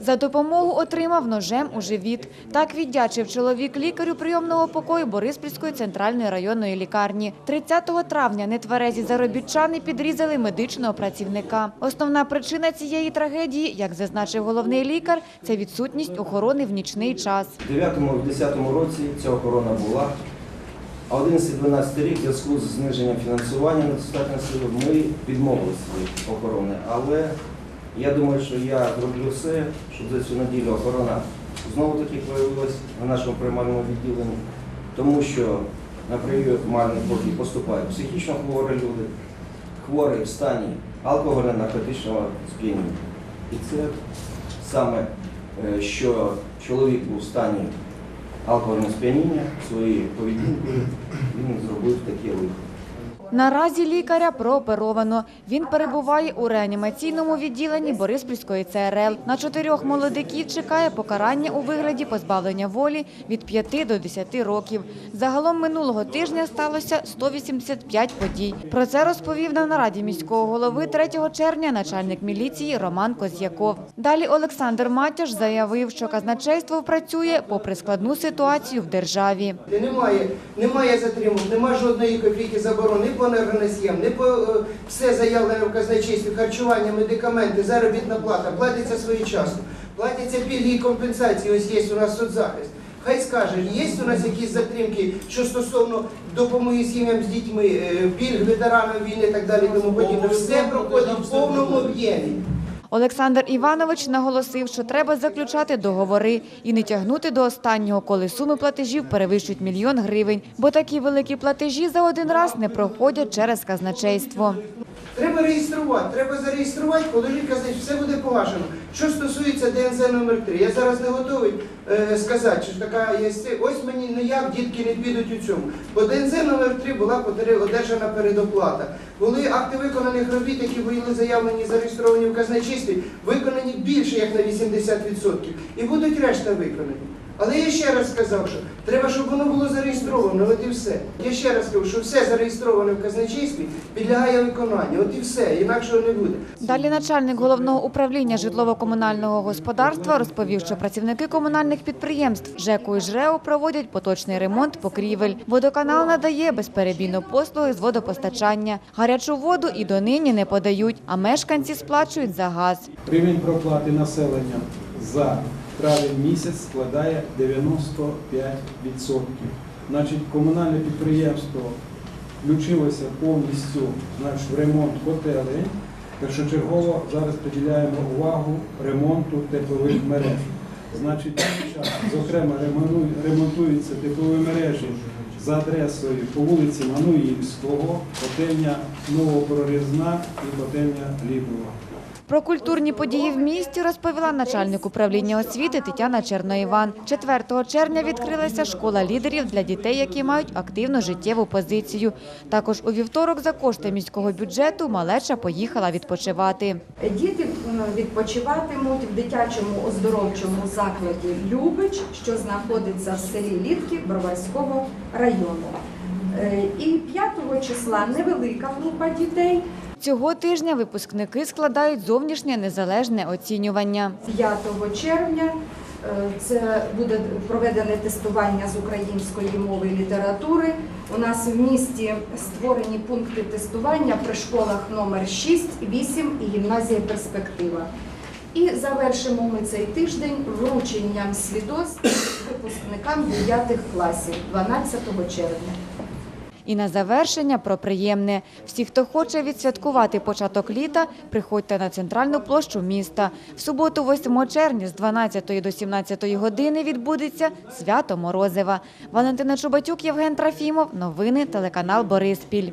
За допомогу отримав ножем у живіт. Так віддячив чоловік лікарю прийомного покою Бориспільської центральної районної лікарні. 30 травня нетверезі заробітчани підрізали медичного працівника. Основна причина цієї трагедії, як зазначив головний лікар, це відсутність охорони в нічний час. У 9-10 році ця охорона була, а 11-12 рік в зв'язку з зниженням фінансування недостатньо сили ми відмовилися від охорони. Але я думаю, що я зроблю все, щоб за цю неділю охорона знову таки появилась на нашому приймальному відділенні, тому що на приймальний покій поступають психічно хворі люди, хворі в стані алкогольно-наркотичного сп'яніння. І це саме, е, що чоловік в стані алкогольного сп'яніння своєю поведінкою, він зробив таке лихо. Наразі лікаря прооперовано. Він перебуває у реанімаційному відділенні Бориспільської ЦРЛ. На чотирьох молодиків чекає покарання у вигляді позбавлення волі від 5 до 10 років. Загалом минулого тижня сталося 185 подій. Про це розповів на нараді міського голови 3 червня начальник міліції Роман Коз'яков. Далі Олександр Матяш заявив, що казначейство працює попри складну ситуацію в державі. Немає, немає затримок, немає жодної копійки заборон ні по енергоносіям, не по е, все заявлене в казначействі, харчування, медикаменти, заробітна плата, платиться своєчасно, платяться пільги і компенсації, ось є у нас соцзахист. Хай скаже, є у нас якісь затримки, що стосовно допомоги сім'ям з дітьми, е, пільг ветеранам війни і так далі, тому подібне. Все проходить в повному об'ємі. Олександр Іванович наголосив, що треба заключати договори і не тягнути до останнього, коли суми платежів перевищують мільйон гривень, бо такі великі платежі за один раз не проходять через казначейство. Треба реєструвати, треба зареєструвати, коли значить, все буде погашено. Що стосується ДНЗ номер 3 я зараз не готовий е, сказати, що така є. Ось мені ніяк дітки не підуть у цьому. По ДНЗ номер 3 була одержана передоплата. Були акти виконаних робіт, які були заявлені, зареєстровані в казначействі, виконані більше як на 80%. І будуть решта виконані. Але я ще раз сказав, що треба, щоб воно було зареєстровано, от і все. Я ще раз кажу, що все зареєстроване в казначействі підлягає виконанню, от і все, інакшого не буде. Далі начальник головного управління житлово-комунального господарства розповів, що працівники комунальних підприємств ЖЕКу і ЖРЕО проводять поточний ремонт покрівель. Водоканал надає безперебійно послуги з водопостачання. Гарячу воду і донині не подають, а мешканці сплачують за газ. Рівень проплати населення за травень місяць складає 95%. Значить, комунальне підприємство включилося повністю значить, в ремонт котелень. Першочергово зараз приділяємо увагу ремонту теплових мереж. Значить, зокрема, ремонтуються теплові мережі за адресою по вулиці Мануїльського, котельня Новопрорізна і котельня Лібова. Про культурні події в місті розповіла начальник управління освіти Тетяна Черноїван. 4 червня відкрилася школа лідерів для дітей, які мають активну життєву позицію. Також у вівторок за кошти міського бюджету малеча поїхала відпочивати. Діти відпочиватимуть в дитячому оздоровчому закладі Любич, що знаходиться в селі Літки Броварського району. Е, І 5 числа невелика група дітей. Цього тижня випускники складають зовнішнє незалежне оцінювання. 5 червня це буде проведене тестування з української мови і літератури. У нас в місті створені пункти тестування при школах номер 6, 8 і гімназія Перспектива. І завершимо ми цей тиждень врученням свідоцтв випускникам 9 класів 12 червня. І на завершення про приємне. Всі, хто хоче відсвяткувати початок літа, приходьте на центральну площу міста. В суботу, 8 червня з 12 до 17 години відбудеться свято Морозива. Валентина Чубатюк, Євген Трофімов. Новини телеканал Бориспіль.